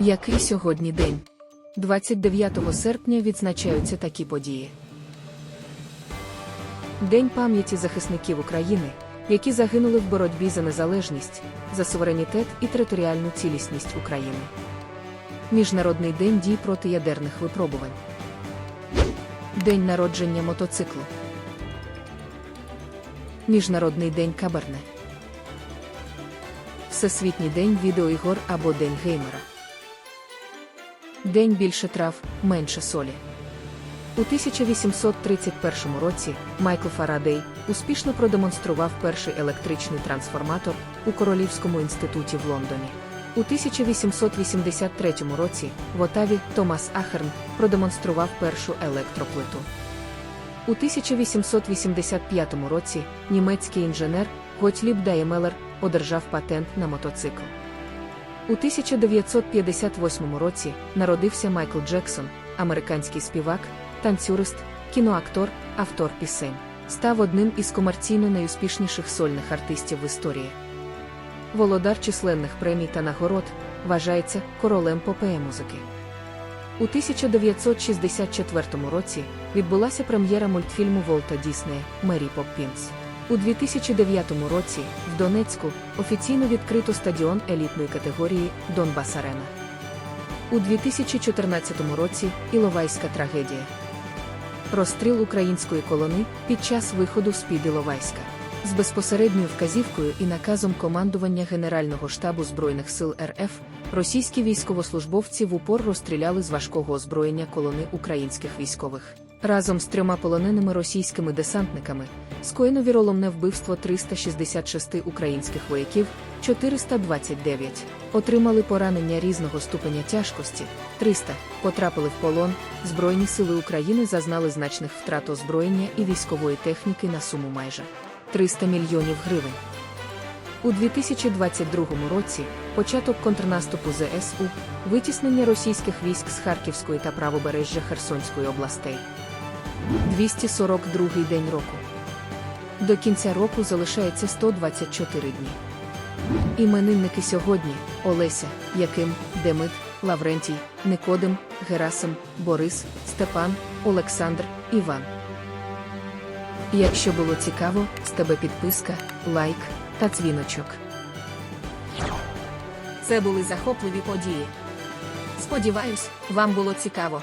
Який сьогодні день? 29 серпня відзначаються такі події. День пам'яті захисників України, які загинули в боротьбі за незалежність, за суверенітет і територіальну цілісність України. Міжнародний день дій проти ядерних випробувань. День народження мотоциклу. Міжнародний день Каберне. Всесвітній день відеоігор або День геймера. День більше трав, менше солі. У 1831 році Майкл Фарадей успішно продемонстрував перший електричний трансформатор у Королівському інституті в Лондоні. У 1883 році в Отаві Томас Ахерн продемонстрував першу електроплиту. У 1885 році німецький інженер Готліб Дайемелер одержав патент на мотоцикл. У 1958 році народився Майкл Джексон, американський співак, танцюрист, кіноактор, автор пісень. Став одним із комерційно найуспішніших сольних артистів в історії. Володар численних премій та нагород вважається королем попея музики. У 1964 році відбулася прем'єра мультфільму Волта Діснея Мері Поппінс. У 2009 році в Донецьку офіційно відкрито стадіон елітної категорії Донбас Арена. У 2014 році Іловайська трагедія. Розстріл української колони під час виходу з-під Іловайська. З безпосередньою вказівкою і наказом командування Генерального штабу Збройних сил РФ російські військовослужбовці в упор розстріляли з важкого озброєння колони українських військових. Разом з трьома полоненими російськими десантниками скоєно віроломне вбивство 366 українських вояків, 429 отримали поранення різного ступеня тяжкості, 300 потрапили в полон. Збройні сили України зазнали значних втрат озброєння і військової техніки на суму майже 300 мільйонів гривень. У 2022 році початок контрнаступу ЗСУ, витіснення російських військ з Харківської та правобережжя Херсонської областей. 242 день року. До кінця року залишається 124 дні. Іменинники сьогодні Олеся, Яким, Демид, Лаврентій, Никодим, Герасим, Борис, Степан, Олександр, Іван. Якщо було цікаво, з тебе підписка, лайк та дзвіночок. Це були захопливі події. Сподіваюсь, вам було цікаво.